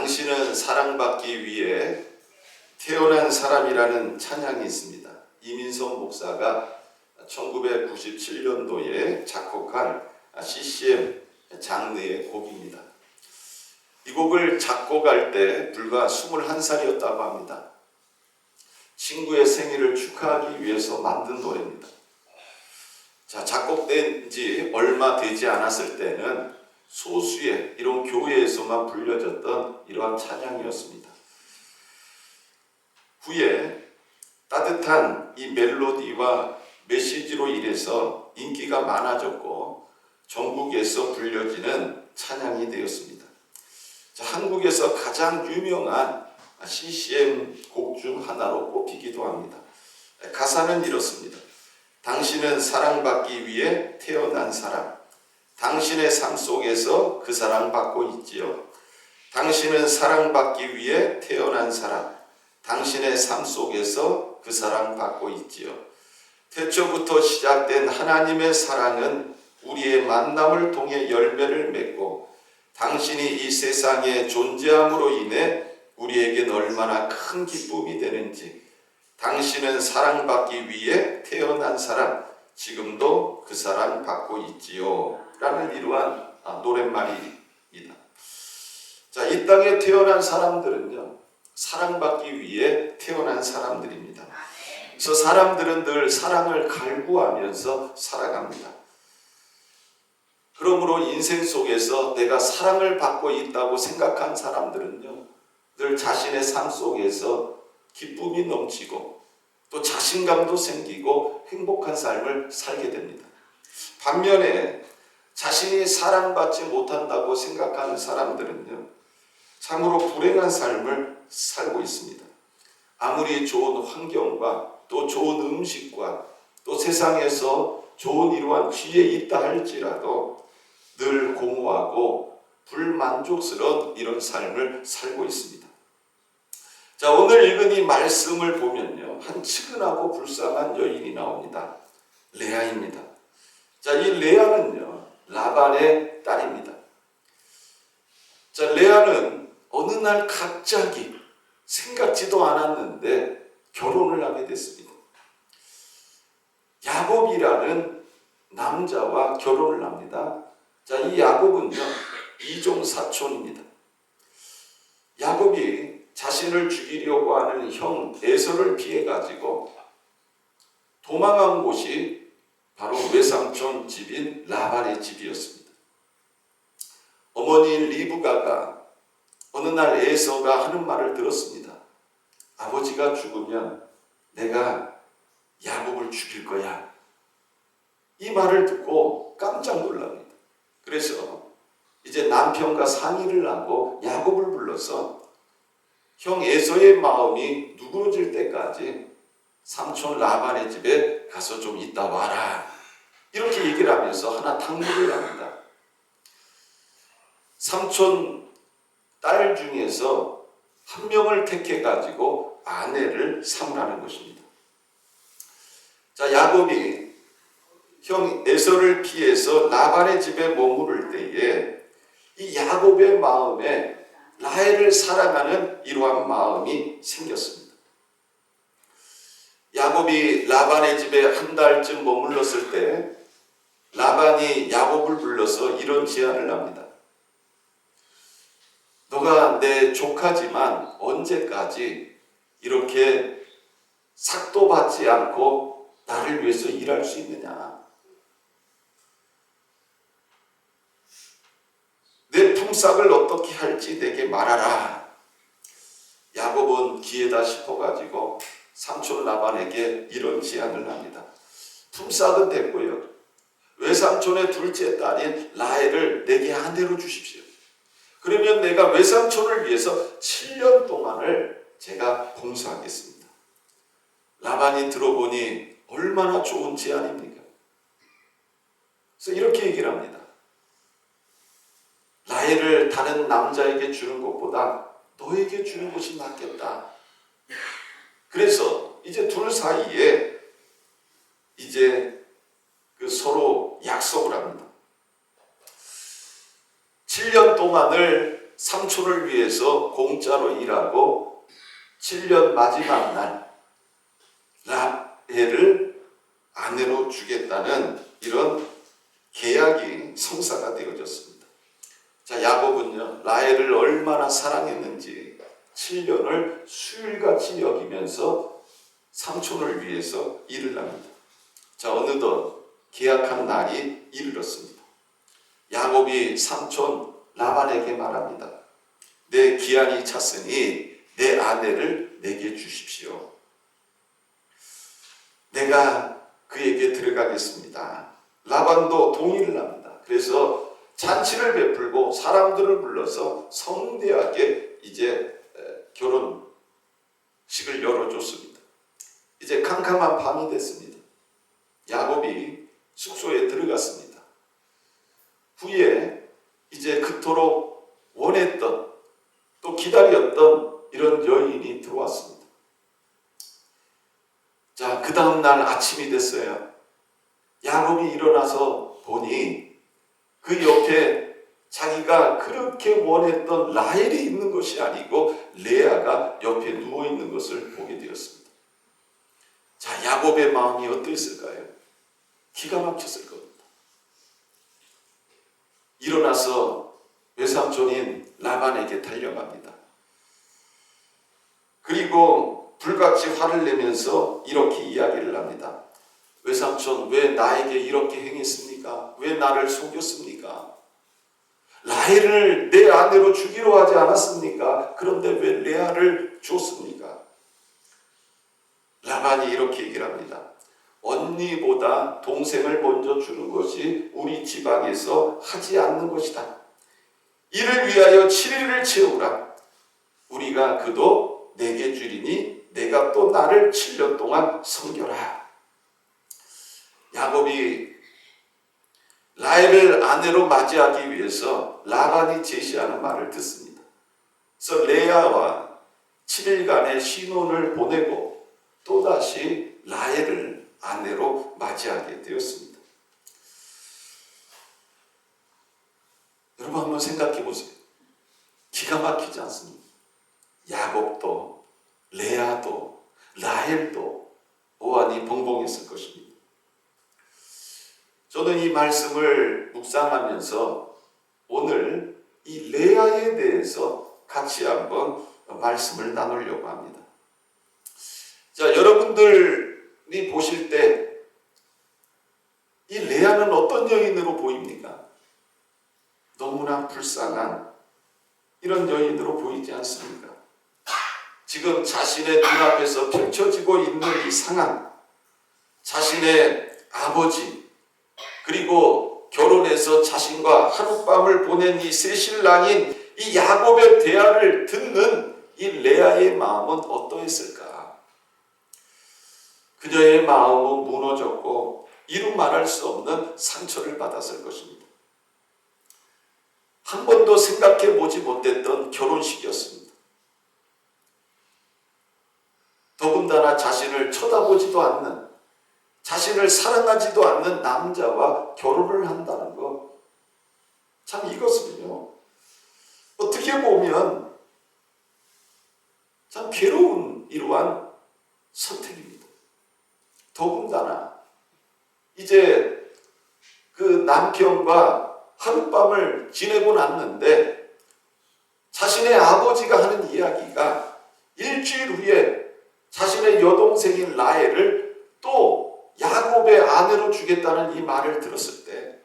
당신은 사랑받기 위해 태어난 사람이라는 찬양이 있습니다. 이민선 목사가 1997년도에 작곡한 CCM 장르의 곡입니다. 이 곡을 작곡할 때 불과 21살이었다고 합니다. 친구의 생일을 축하하기 위해서 만든 노래입니다. 자, 작곡된 지 얼마 되지 않았을 때는 소수의 이런 교회에서만 불려졌던 이러한 찬양이었습니다. 후에 따뜻한 이 멜로디와 메시지로 인해서 인기가 많아졌고 전국에서 불려지는 찬양이 되었습니다. 자, 한국에서 가장 유명한 CCM 곡 중 하나로 꼽히기도 합니다. 가사는 이렇습니다. 당신은 사랑받기 위해 태어난 사람. 당신의 삶 속에서 그 사랑 받고 있지요. 당신은 사랑받기 위해 태어난 사람. 당신의 삶 속에서 그 사랑 받고 있지요. 태초부터 시작된 하나님의 사랑은 우리의 만남을 통해 열매를 맺고 당신이 이 세상에 존재함으로 인해 우리에겐 얼마나 큰 기쁨이 되는지 당신은 사랑받기 위해 태어난 사람 지금도 그 사랑 받고 있지요 라는 이러한 아, 노랫말입니다. 자, 이 땅에 태어난 사람들은요 사랑받기 위해 태어난 사람들입니다. 그래서 사람들은 늘 사랑을 갈구하면서 살아갑니다. 그러므로 인생 속에서 내가 사랑을 받고 있다고 생각한 사람들은요, 늘 자신의 삶 속에서 기쁨이 넘치고 또 자신감도 생기고 행복한 삶을 살게 됩니다. 반면에 자신이 사랑받지 못한다고 생각하는 사람들은요, 참으로 불행한 삶을 살고 있습니다. 아무리 좋은 환경과 또 좋은 음식과 또 세상에서 좋은 이러한 기회 있다 할지라도 늘 공허하고 불만족스러운 이런 삶을 살고 있습니다. 자, 오늘 읽은 이 말씀을 보면요. 한 측은하고 불쌍한 여인이 나옵니다. 레아입니다. 자, 이 레아는요. 라반의 딸입니다. 자, 레아는 어느 날 갑자기 생각지도 않았는데 결혼을 하게 됐습니다. 야곱이라는 남자와 결혼을 합니다. 자, 이 야곱은요, 이종 사촌입니다. 야곱이 자신을 죽이려고 하는 형 에서를 피해 가지고 도망한 곳이 바로 외삼촌 집인 라반의 집이었습니다. 어머니인 리브가가 어느 날 에서가 하는 말을 들었습니다. 아버지가 죽으면 내가 야곱을 죽일 거야. 이 말을 듣고 깜짝 놀랍니다. 그래서 이제 남편과 상의를 하고 야곱을 불러서 형 에서의 마음이 누그러질 때까지 삼촌 라반의 집에 가서 좀 있다 와라. 이렇게 얘기를 하면서 하나 탕후를 합니다. 삼촌 딸 중에서 한 명을 택해 가지고 아내를 삼으라는 것입니다. 자, 야곱이 형 에서를 피해서 라반의 집에 머무를 때에 이 야곱의 마음에 라헬을 사랑하는 이러한 마음이 생겼습니다. 야곱이 라반의 집에 한 달쯤 머물렀을 때 라반이 야곱을 불러서 이런 제안을 합니다. 너가 내 조카지만 언제까지 이렇게 삭도 받지 않고 나를 위해서 일할 수 있느냐? 내 품삯을 어떻게 할지 내게 말하라. 야곱은 기회다 싶어가지고 삼촌 라반에게 이런 제안을 합니다. 품삯은 됐고요. 외삼촌의 둘째 딸인 라헬을 내게 아내로 주십시오. 그러면 내가 외삼촌을 위해서 7년 동안을 제가 봉사하겠습니다. 라반이 들어보니 얼마나 좋은 제안입니까? 그래서 이렇게 얘기를 합니다. 라헬을 다른 남자에게 주는 것보다 너에게 주는 것이 낫겠다. 그래서 이제 둘 사이에 이제 그 서로 약속을 합니다. 7년 동안을 삼촌을 위해서 공짜로 일하고 7년 마지막 날 라헬을 아내로 주겠다는 이런 계약이 성사가 되어졌습니다. 자, 야곱은요, 라헬을 얼마나 사랑했는지 7년을 수일같이 여기면서 삼촌을 위해서 일을 합니다. 자, 어느덧 계약한 날이 이르렀습니다. 야곱이 삼촌 라반에게 말합니다. 내 기한이 찼으니 내 아내를 내게 주십시오. 내가 그에게 들어가겠습니다. 라반도 동의를 합니다. 그래서 잔치를 베풀고 사람들을 불러서 성대하게 이제 결혼식을 열어줬습니다. 이제 캄캄한 밤이 됐습니다. 야곱이 숙소에 들어갔습니다. 후에 이제 그토록 원했던 또 기다렸던 이런 여인이 들어왔습니다. 자, 그 다음날 아침이 됐어요. 야곱이 일어나서 보니 그 옆에 자기가 그렇게 원했던 라헬이 있는 것이 아니고 레아가 옆에 누워 있는 것을 보게 되었습니다. 자, 야곱의 마음이 어땠을까요? 기가 막혔을 겁니다. 일어나서 외삼촌인 라반에게 달려갑니다. 그리고 불같이 화를 내면서 이렇게 이야기를 합니다. 외삼촌, 왜 나에게 이렇게 행했습니까? 왜 나를 속였습니까? 라헬을 내 아내로 주기로 하지 않았습니까? 그런데 왜 레아를 줬습니까? 라반이 이렇게 얘기를 합니다. 언니보다 동생을 먼저 주는 것이 우리 지방에서 하지 않는 것이다. 이를 위하여 7일을 채우라. 우리가 그도 내게 주리니 내가 또 나를 7년 동안 섬겨라. 야곱이 라헬을 아내로 맞이하기 위해서 라반이 제시하는 말을 듣습니다. 그래서 레아와 7일간의 신혼을 보내고 또다시 라헬을 아내로 맞이하게 되었습니다. 여러분 한번 생각해 보세요. 기가 막히지 않습니까? 야곱도 레아도 라헬도 오한이 봉봉했을 것입니다. 저는 이 말씀을 묵상하면서 오늘 이 레아에 대해서 같이 한번 말씀을 나누려고 합니다. 자, 여러분들이 보실 때 이 레아는 어떤 여인으로 보입니까? 너무나 불쌍한 이런 여인으로 보이지 않습니까? 지금 자신의 눈앞에서 펼쳐지고 있는 이 상황, 자신의 아버지, 그리고 결혼해서 자신과 하룻밤을 보낸 이새 신랑인 이 야곱의 대화를 듣는 이 레아의 마음은 어떠했을까? 그녀의 마음은 무너졌고 이루 말할 수 없는 상처를 받았을 것입니다. 한 번도 생각해 보지 못했던 결혼식이었습니다. 더군다나 자신을 쳐다보지도 않는, 자신을 사랑하지도 않는 남자와 결혼을 한다는 것. 참 이것은요, 어떻게 보면 참 괴로운 이러한 선택입니다. 더군다나 이제 그 남편과 하룻밤을 지내고 났는데 자신의 아버지가 하는 이야기가 일주일 후에 자신의 여동생인 라헬을 또 야곱의 아내로 주겠다는 이 말을 들었을 때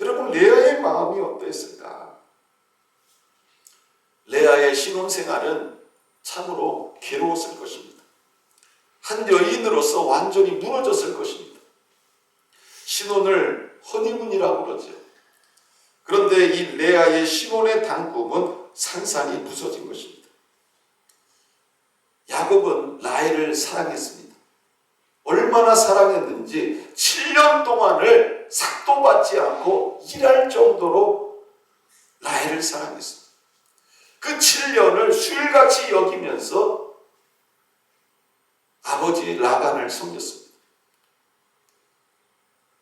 여러분 레아의 마음이 어땠을까? 레아의 신혼생활은 참으로 괴로웠을 것입니다. 한 여인으로서 완전히 무너졌을 것입니다. 신혼을 허니문이라고 그러죠. 그런데 이 레아의 신혼의 단꿈은 산산이 부서진 것입니다. 야곱은 라헬을 사랑했습니다. 얼마나 사랑했는지 7년 동안을 삭도 받지 않고 일할 정도로 라헬을 사랑했습니다. 그 7년을 수일같이 여기면서 아버지 라반을 섬겼습니다.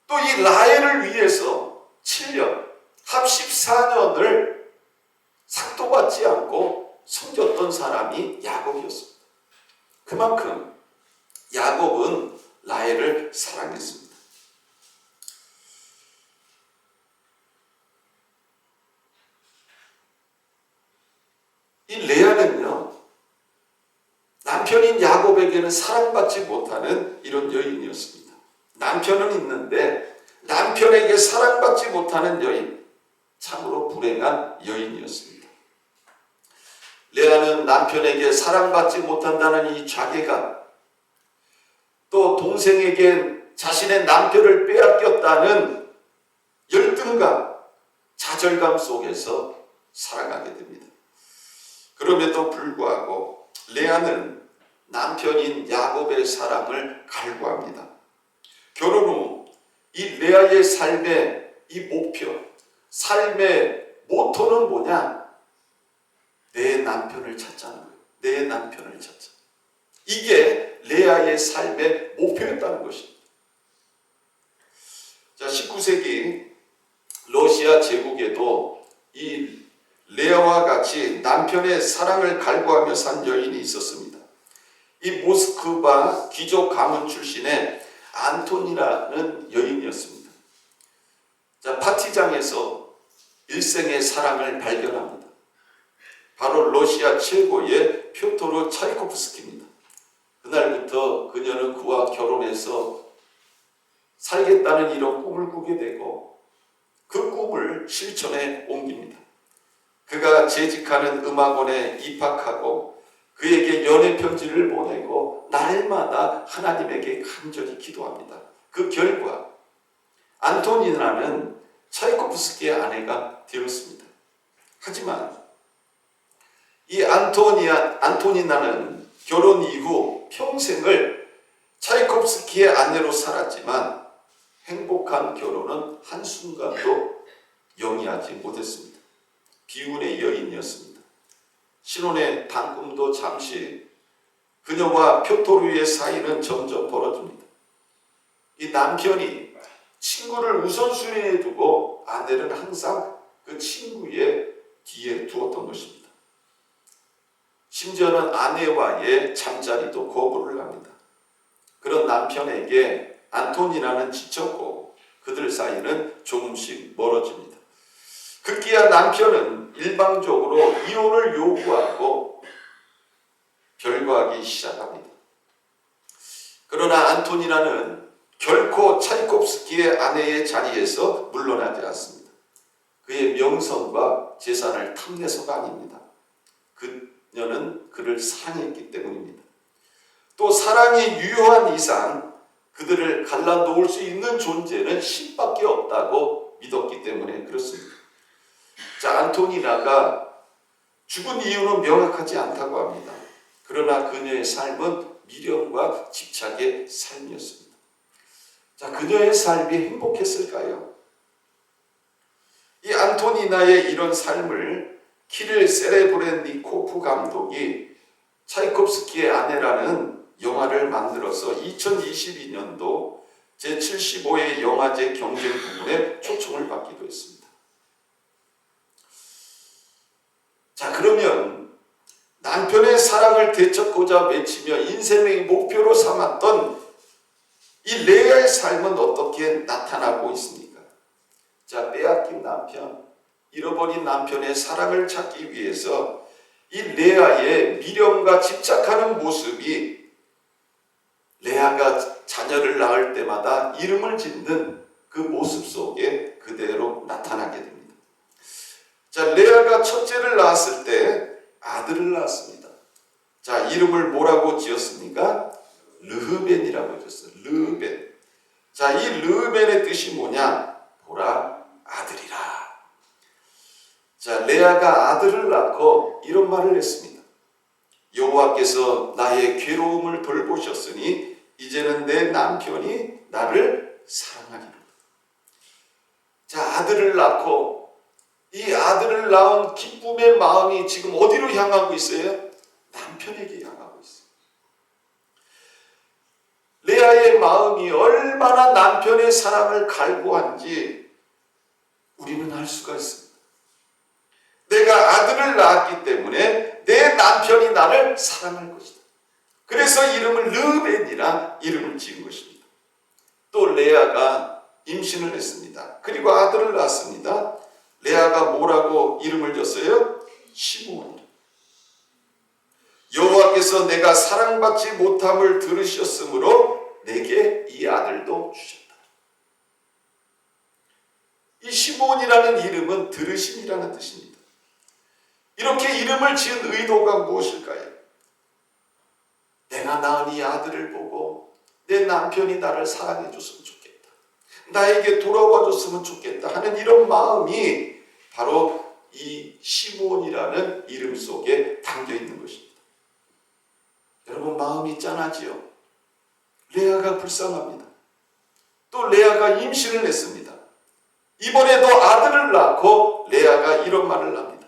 또 이 라헬을 위해서 7년, 합 14년을 상도 받지 않고 섬겼던 사람이 야곱이었습니다. 그만큼 야곱은 라헬을 사랑했습니다. 이 레아는요, 남편인 야곱에게는 사랑받지 못하는 이런 여인이었습니다. 남편은 있는데 남편에게 사랑받지 못하는 여인, 참으로 불행한 여인이었습니다. 레아는 남편에게 사랑받지 못한다는 이 자괴감, 또 동생에게 자신의 남편을 빼앗겼다는 열등감, 좌절감 속에서 살아가게 됩니다. 그럼에도 불구하고 레아는 남편인 야곱의 사랑을 갈구합니다. 결혼 후 이 레아의 삶의 이 목표, 삶의 모토는 뭐냐? 내 남편을 찾자는 거예요. 내 남편을 찾자. 이게 레아의 삶의 목표였다는 것입니다. 자, 19세기 러시아 제국에도 이 레아와 같이 남편의 사랑을 갈구하며 산 여인이 있었습니다. 이 모스크바 귀족 가문 출신의 안톤이라는 여인이었습니다. 자, 파티장에서 일생의 사랑을 발견합니다. 바로 러시아 최고의 표토르 차이코프스키입니다. 그날부터 그녀는 그와 결혼해서 살겠다는 이런 꿈을 꾸게 되고 그 꿈을 실천에 옮깁니다. 그가 재직하는 음악원에 입학하고 그에게 연애 편지를 보내고 날마다 하나님에게 간절히 기도합니다. 그 결과 안토니나는 차이코프스키의 아내가 되었습니다. 하지만 이 안토니아 안토니나는 결혼 이후 평생을 차이코프스키의 아내로 살았지만 행복한 결혼은 한순간도 영위하지 못했습니다. 비운의 여인이었습니다. 신혼의 단꿈도 잠시 그녀와 표토르의 사이는 점점 벌어집니다. 이 남편이 친구를 우선순위에 두고 아내는 항상 그 친구의 뒤에 두었던 것입니다. 심지어는 아내와의 잠자리도 거부를 합니다. 그런 남편에게 안토니나는 지쳤고 그들 사이는 조금씩 멀어집니다. 급기야 남편은 일방적으로 이혼을 요구하고 별거하기 시작합니다. 그러나 안토니나는 결코 차이콥스키의 아내의 자리에서 물러나지 않습니다. 그의 명성과 재산을 탐내서가 아닙니다. 그 녀는 그를 사랑했기 때문입니다. 또 사랑이 유효한 이상 그들을 갈라놓을 수 있는 존재는 신밖에 없다고 믿었기 때문에 그렇습니다. 자, 안토니나가 죽은 이유는 명확하지 않다고 합니다. 그러나 그녀의 삶은 미련과 집착의 삶이었습니다. 자, 그녀의 삶이 행복했을까요? 이 안토니나의 이런 삶을 키릴 세레브렌니코프 감독이 차이콥스키의 아내라는 영화를 만들어서 2022년도 제75회 영화제 경쟁 부분에 초청을 받기도 했습니다. 자, 그러면 남편의 사랑을 되찾고자 외치며 인생의 목표로 삼았던 이 레아의 삶은 어떻게 나타나고 있습니까? 자, 빼앗긴 남편, 잃어버린 남편의 사랑을 찾기 위해서 이 레아의 미련과 집착하는 모습이 레아가 자녀를 낳을 때마다 이름을 짓는 그 모습 속에 그대로 나타나게 됩니다. 자, 레아가 첫째를 낳았을 때 아들을 낳았습니다. 자, 이름을 뭐라고 지었습니까? 르흐벤이라고 지었어요. 르흐벤. 자, 이 르흐벤의 뜻이 뭐냐? 보라 아들이라. 자, 레아가 아들을 낳고 이런 말을 했습니다. 여호와께서 나의 괴로움을 돌보셨으니 이제는 내 남편이 나를 사랑하리라. 자, 아들을 낳고 이 아들을 낳은 기쁨의 마음이 지금 어디로 향하고 있어요? 남편에게 향하고 있어요. 레아의 마음이 얼마나 남편의 사랑을 갈구한지 우리는 알 수가 있습니다. 내가 아들을 낳았기 때문에 내 남편이 나를 사랑할 것이다. 그래서 이름을 르벤이라 이름을 지은 것입니다. 또 레아가 임신을 했습니다. 그리고 아들을 낳았습니다. 레아가 뭐라고 이름을 줬어요? 시므온이라. 여호와께서 내가 사랑받지 못함을 들으셨으므로 내게 이 아들도 주셨다. 이 시므온이라는 이름은 들으심이라는 뜻입니다. 이렇게 이름을 지은 의도가 무엇일까요? 내가 낳은 이 아들을 보고 내 남편이 나를 사랑해 줬으면 좋겠다. 나에게 돌아와 줬으면 좋겠다 하는 이런 마음이 바로 이 시므온이라는 이름 속에 담겨 있는 것입니다. 여러분 마음이 짠하지요. 레아가 불쌍합니다. 또 레아가 임신을 했습니다. 이번에도 아들을 낳고 레아가 이런 말을 합니다.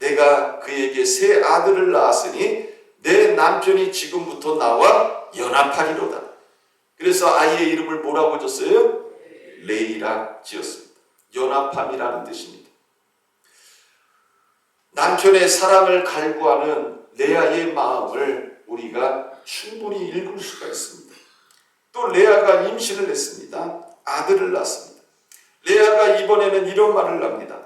내가 그에게 새 아들을 낳았으니 내 남편이 지금부터 나와 연합하리로다. 그래서 아이의 이름을 뭐라고 줬어요? 레이라 지었습니다. 연합함이라는 뜻입니다. 남편의 사랑을 갈구하는 레아의 마음을 우리가 충분히 읽을 수가 있습니다. 또 레아가 임신을 했습니다. 아들을 낳습니다. 레아가 이번에는 이런 말을 합니다.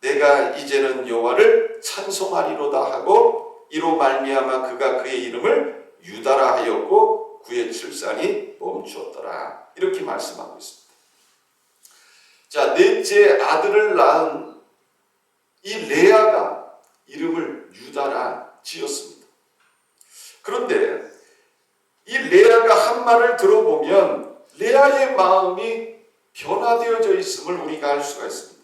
내가 이제는 여호와를 찬송하리로다 하고 이로 말미암아 그가 그의 이름을 유다라 하였고 그의 출산이 멈추었더라. 이렇게 말씀하고 있습니다. 자, 넷째 아들을 낳은 이 레아가 이름을 유다라 지었습니다. 그런데 이 레아가 한 말을 들어보면 레아의 마음이 변화되어져 있음을 우리가 알 수가 있습니다.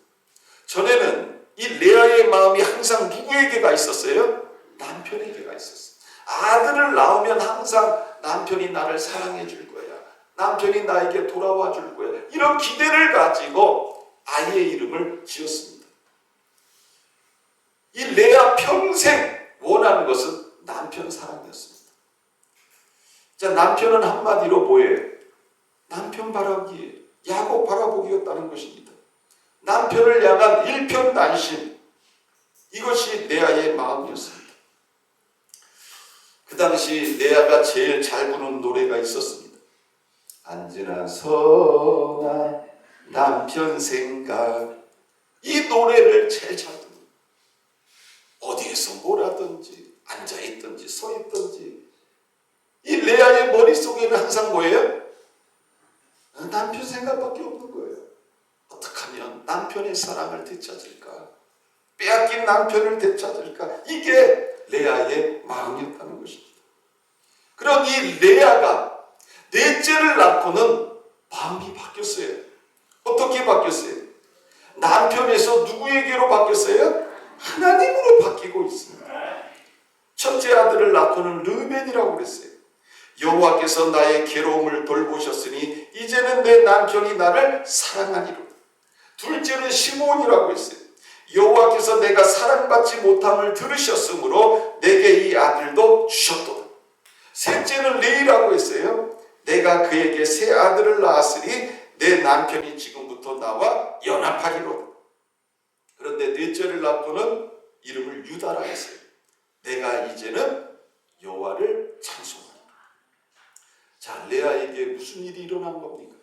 전에는 이 레아의 마음이 항상 누구에게가 있었어요? 남편에게가 있었어요. 아들을 낳으면 항상 남편이 나를 사랑해 줄 거야. 남편이 나에게 돌아와 줄 거야. 이런 기대를 가지고 아이의 이름을 지었습니다. 이 레아 평생 원하는 것은 남편 사랑이었습니다. 자, 남편은 한마디로 뭐예요? 남편 바라기, 야곱 바라보기였다는 것입니다. 남편을 향한 일편단심, 이것이 레아의 마음이었습니다. 그 당시 레아가 제일 잘 부르는 노래가 있었습니다. 안지나 서나 남편 생각 이 노래를 제일 잘 부릅니다. 어디에서 뭘 하든지 앉아있든지 서있든지 이 레아의 머릿속에는 항상 뭐예요? 남편 생각밖에 없는 거예요. 하면 남편의 사랑을 되찾을까? 빼앗긴 남편을 되찾을까? 이게 레아의 마음이었다는 것입니다. 그럼 이 레아가 넷째를 낳고는 마음이 바뀌었어요. 어떻게 바뀌었어요? 남편에서 누구에게로 바뀌었어요? 하나님으로 바뀌고 있습니다. 첫째 아들을 낳고는 르벤이라고 그랬어요. 여호와께서 나의 괴로움을 돌보셨으니 이제는 내 남편이 나를 사랑하니로다. 둘째는 시몬이라고 했어요. 여호와께서 내가 사랑받지 못함을 들으셨으므로 내게 이 아들도 주셨도다. 셋째는 레이라고 했어요. 내가 그에게 새 아들을 낳았으니 내 남편이 지금부터 나와 연합하리로다. 그런데 넷째를 낳고는 이름을 유다라 했어요. 내가 이제는 여호와를 찬송하리라. 자, 레아에게 무슨 일이 일어난 겁니까?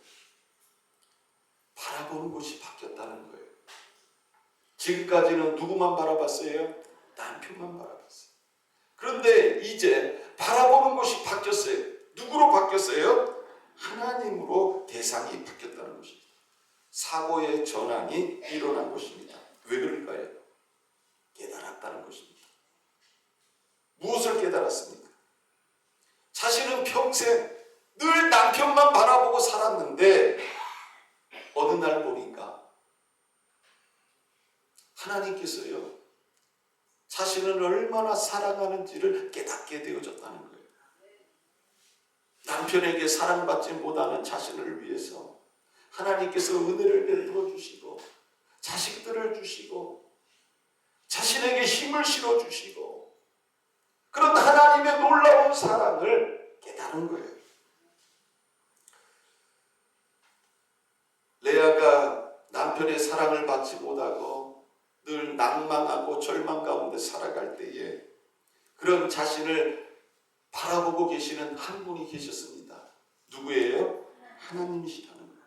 바라보는 곳이 바뀌었다는 거예요. 지금까지는 누구만 바라봤어요? 남편만 바라봤어요. 그런데 이제 바라보는 곳이 바뀌었어요. 누구로 바뀌었어요? 하나님으로 대상이 바뀌었다는 것입니다. 사고의 전환이 일어난 것입니다. 왜 그럴까요? 깨달았다는 것입니다. 무엇을 깨달았습니까? 자신은 평생 늘 남편만 바라보고 살았는데 어느 날 보니까 하나님께서요 자신을 얼마나 사랑하는지를 깨닫게 되어졌다는 거예요. 남편에게 사랑받지 못하는 자신을 위해서 하나님께서 은혜를 베풀어 주시고 자식들을 주시고 자신에게 힘을 실어 주시고 그런 하나님의 놀라운 사랑을 깨달은 거예요. 레아가 남편의 사랑을 받지 못하고 늘 낭만하고 절망 가운데 살아갈 때에 그런 자신을 바라보고 계시는 한 분이 계셨습니다. 누구예요? 하나님이시라는 거예요.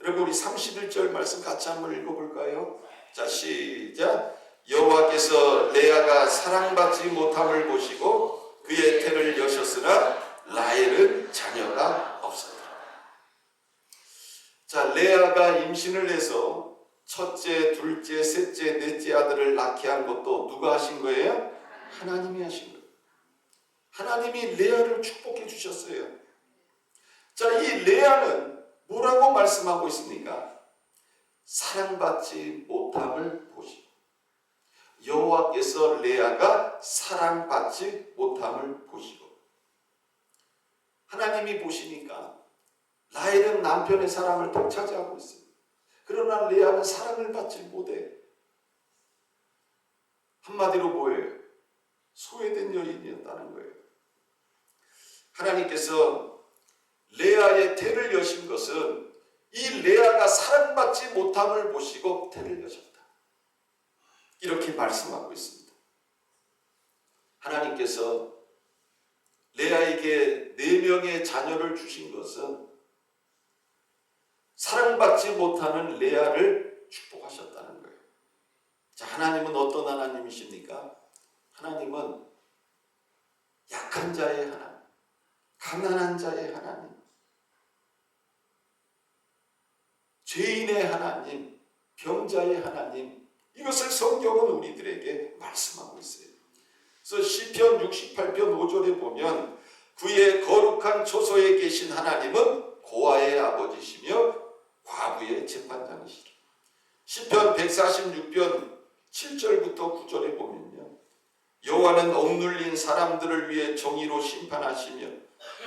여러분 우리 31절 말씀 같이 한번 읽어볼까요? 자 시작. 여호와께서 레아가 사랑받지 못함을 보시고 그의 태를 여셨으나 라헬은 자녀가. 자 레아가 임신을 해서 첫째, 둘째, 셋째, 넷째 아들을 낳게 한 것도 누가 하신 거예요? 하나님이 하신 거예요. 하나님이 레아를 축복해 주셨어요. 자, 이 레아는 뭐라고 말씀하고 있습니까? 사랑받지 못함을 보시고 여호와께서 레아가 사랑받지 못함을 보시고 하나님이 보시니까 라헬은 남편의 사랑을 독차지하고 있습니다. 그러나 레아는 사랑을 받지 못해. 한마디로 뭐예요? 소외된 여인이었다는 거예요. 하나님께서 레아의 태를 여신 것은 이 레아가 사랑받지 못함을 보시고 태를 여셨다. 이렇게 말씀하고 있습니다. 하나님께서 레아에게 네 명의 자녀를 주신 것은 사랑받지 못하는 레아를 축복하셨다는 거예요. 자, 하나님은 어떤 하나님이십니까? 하나님은 약한 자의 하나님, 가난한 자의 하나님, 죄인의 하나님, 병자의 하나님, 이것을 성경은 우리들에게 말씀하고 있어요. 그래서 시편 68편 5절에 보면 그의 거룩한 초소에 계신 하나님은 고아의 아버지시며 과부의 재판장이시라. 시편 146편 7절부터 9절에 보면요. 여호와는 억눌린 사람들을 위해 정의로 심판하시며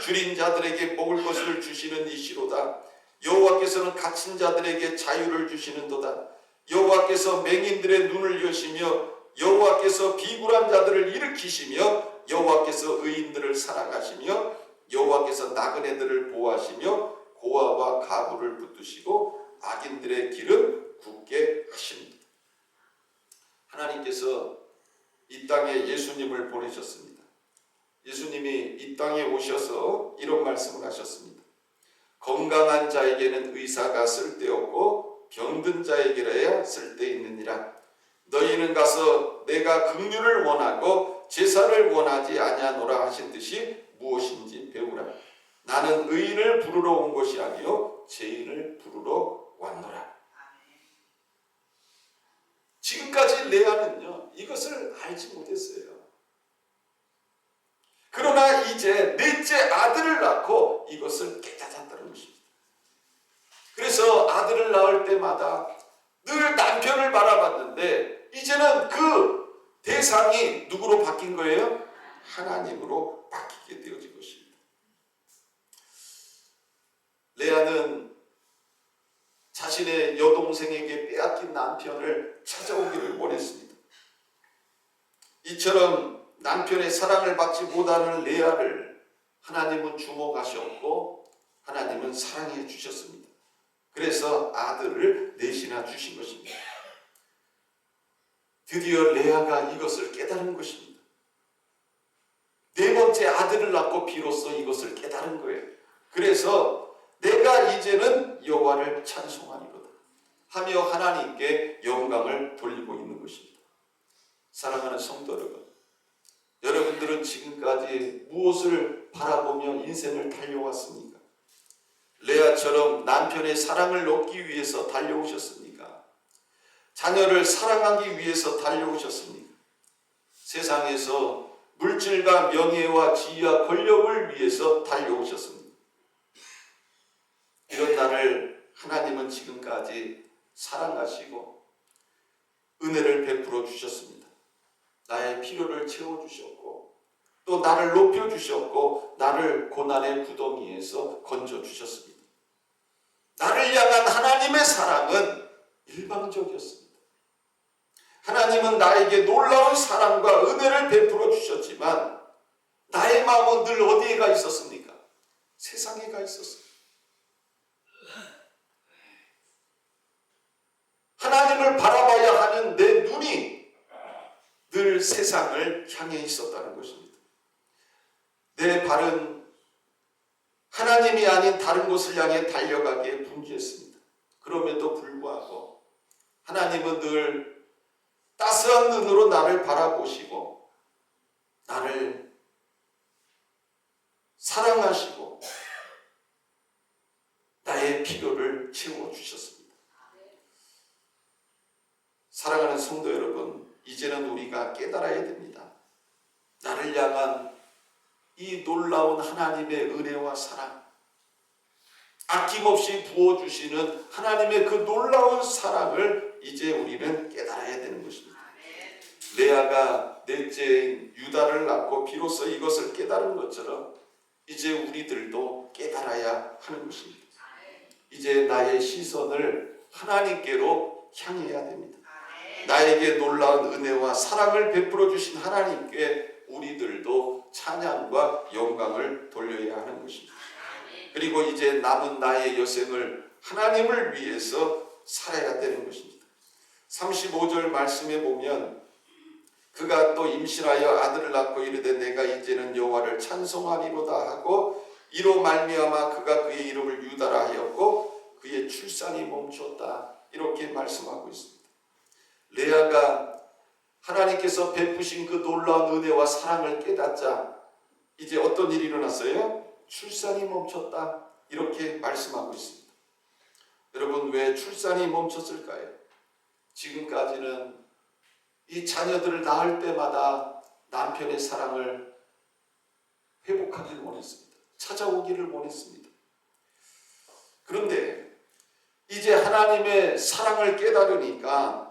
줄인 자들에게 먹을 것을 주시는 이시로다. 여호와께서는 갇힌 자들에게 자유를 주시는도다. 여호와께서 맹인들의 눈을 여시며 여호와께서 비굴한 자들을 일으키시며 여호와께서 의인들을 사랑하시며 여호와께서 나그네들을 보호하시며 고아와 가부를 붙드시고 악인들의 길은 굳게 하십니다. 하나님께서 이 땅에 예수님을 보내셨습니다. 예수님이 이 땅에 오셔서 이런 말씀을 하셨습니다. 건강한 자에게는 의사가 쓸데없고 병든 자에게라야 쓸데있느니라. 너희는 가서 내가 긍휼을 원하고 제사를 원하지 아니하노라 하신 듯이 무엇인지 배우라. 나는 의인을 부르러 온 것이 아니요 죄인을 부르러 왔노라. 지금까지 레아는요 이것을 알지 못했어요. 그러나 이제 넷째 아들을 낳고 이것을 깨닫았다는 것입니다. 그래서 아들을 낳을 때마다 늘 남편을 바라봤는데 이제는 그 대상이 누구로 바뀐 거예요? 하나님으로 바뀌게 되어진 것입니다. 레아는 자신의 여동생에게 빼앗긴 남편을 찾아오기를 원했습니다. 이처럼 남편의 사랑을 받지 못하는 레아를 하나님은 주목하셨고 하나님은 사랑해 주셨습니다. 그래서 아들을 넷이나 주신 것입니다. 드디어 레아가 이것을 깨달은 것입니다. 네 번째 아들을 낳고 비로소 이것을 깨달은 거예요. 그래서 내가 이제는 여호와를 찬송하리로다 하며 하나님께 영광을 돌리고 있는 것입니다. 사랑하는 성도 여러분, 여러분들은 지금까지 무엇을 바라보며 인생을 달려왔습니까? 레아처럼 남편의 사랑을 얻기 위해서 달려오셨습니까? 자녀를 사랑하기 위해서 달려오셨습니까? 세상에서 물질과 명예와 지위와 권력을 위해서 달려오셨습니다. 이런 나를 하나님은 지금까지 사랑하시고 은혜를 베풀어 주셨습니다. 나의 필요를 채워 주셨고 또 나를 높여 주셨고 나를 고난의 구덩이에서 건져 주셨습니다. 나를 향한 하나님의 사랑은 일방적이었습니다. 하나님은 나에게 놀라운 사랑과 은혜를 베풀어 주셨지만 나의 마음은 늘 어디에 가 있었습니까? 세상에 가 있었습니다. 하나님을 바라봐야 하는 내 눈이 늘 세상을 향해 있었다는 것입니다. 내 발은 하나님이 아닌 다른 곳을 향해 달려가기에 분주했습니다. 그럼에도 불구하고 하나님은 늘 따스한 눈으로 나를 바라보시고 나를 사랑하시고 나의 필요를 채워주셨습니다. 사랑하는 성도 여러분, 이제는 우리가 깨달아야 됩니다. 나를 향한 이 놀라운 하나님의 은혜와 사랑, 아낌없이 부어주시는 하나님의 그 놀라운 사랑을 이제 우리는 깨달아야 되는 것입니다. 레아가 넷째인 유다를 낳고 비로소 이것을 깨달은 것처럼 이제 우리들도 깨달아야 하는 것입니다. 이제 나의 시선을 하나님께로 향해야 됩니다. 나에게 놀라운 은혜와 사랑을 베풀어 주신 하나님께 우리들도 찬양과 영광을 돌려야 하는 것입니다. 그리고 이제 남은 나의 여생을 하나님을 위해서 살아야 되는 것입니다. 35절 말씀에 보면 그가 또 임신하여 아들을 낳고 이르되 내가 이제는 여호와를 찬송하리로다 하고 이로 말미암아 그가 그의 이름을 유다라 하였고 그의 출산이 멈췄다 이렇게 말씀하고 있습니다. 레아가 하나님께서 베푸신 그 놀라운 은혜와 사랑을 깨닫자 이제 어떤 일이 일어났어요? 출산이 멈췄다 이렇게 말씀하고 있습니다. 여러분 왜 출산이 멈췄을까요? 지금까지는 이 자녀들을 낳을 때마다 남편의 사랑을 회복하기를 원했습니다. 찾아오기를 원했습니다. 그런데 이제 하나님의 사랑을 깨달으니까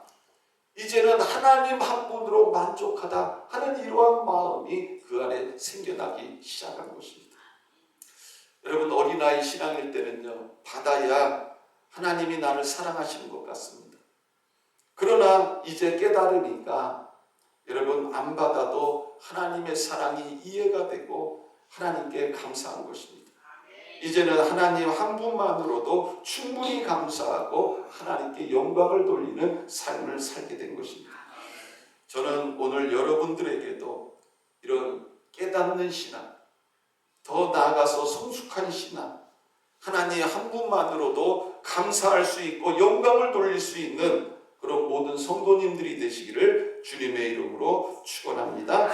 이제는 하나님 한 분으로 만족하다 하는 이러한 마음이 그 안에 생겨나기 시작한 것입니다. 여러분 어린아이 신앙일 때는요 받아야 하나님이 나를 사랑하시는 것 같습니다. 그러나 이제 깨달으니까 여러분 안 받아도 하나님의 사랑이 이해가 되고 하나님께 감사한 것입니다. 이제는 하나님 한 분만으로도 충분히 감사하고 하나님께 영광을 돌리는 삶을 살게 된 것입니다. 저는 오늘 여러분들에게도 이런 깨닫는 신앙, 더 나아가서 성숙한 신앙, 하나님 한 분만으로도 감사할 수 있고 영광을 돌릴 수 있는 그런 모든 성도님들이 되시기를 주님의 이름으로 축원합니다.